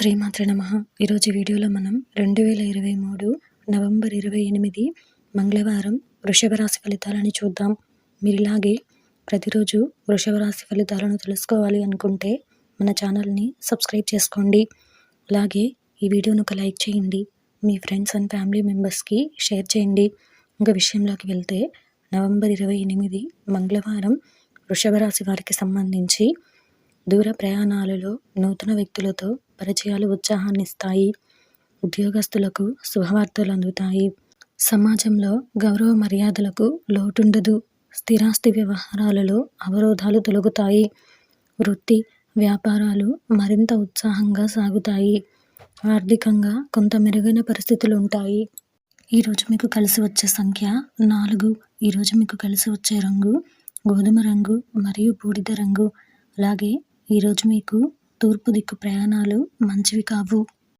శ్రీమాత్ర నమ. ఈరోజు వీడియోలో మనం రెండు వేల ఇరవై మూడు నవంబర్ ఇరవై ఎనిమిది మంగళవారం వృషభ రాశి ఫలితాలని చూద్దాం. మీరు ఇలాగే ప్రతిరోజు వృషభ రాశి ఫలితాలను తెలుసుకోవాలి అనుకుంటే మన ఛానల్ని సబ్స్క్రైబ్ చేసుకోండి. అలాగే ఈ వీడియోను ఒక లైక్ చేయండి. మీ ఫ్రెండ్స్ అండ్ ఫ్యామిలీ మెంబర్స్కి షేర్ చేయండి. ఇంకా విషయంలోకి వెళ్తే నవంబర్ ఇరవై ఎనిమిది మంగళవారం వృషభ రాశి వారికి సంబంధించి దూర ప్రయాణాలలో నూతన వ్యక్తులతో పరిచయాలు ఉత్సాహాన్నిస్తాయి. ఉద్యోగస్తులకు శుభవార్తలు అందుతాయి. సమాజంలో గౌరవ మర్యాదలకు లోటుండదు. స్థిరాస్తి వ్యవహారాలలో అవరోధాలు తొలగుతాయి. వృత్తి వ్యాపారాలు మరింత ఉత్సాహంగా సాగుతాయి. ఆర్థికంగా కొంత మెరుగైన పరిస్థితులు ఉంటాయి. ఈరోజు మీకు కలిసి వచ్చే సంఖ్య నాలుగు. ఈరోజు మీకు కలిసి వచ్చే రంగు గోధుమ రంగు మరియు బూడిద రంగు. అలాగే ఈరోజు మీకు తూర్పు దిక్కు ప్రయాణాలు మంచివి కావు.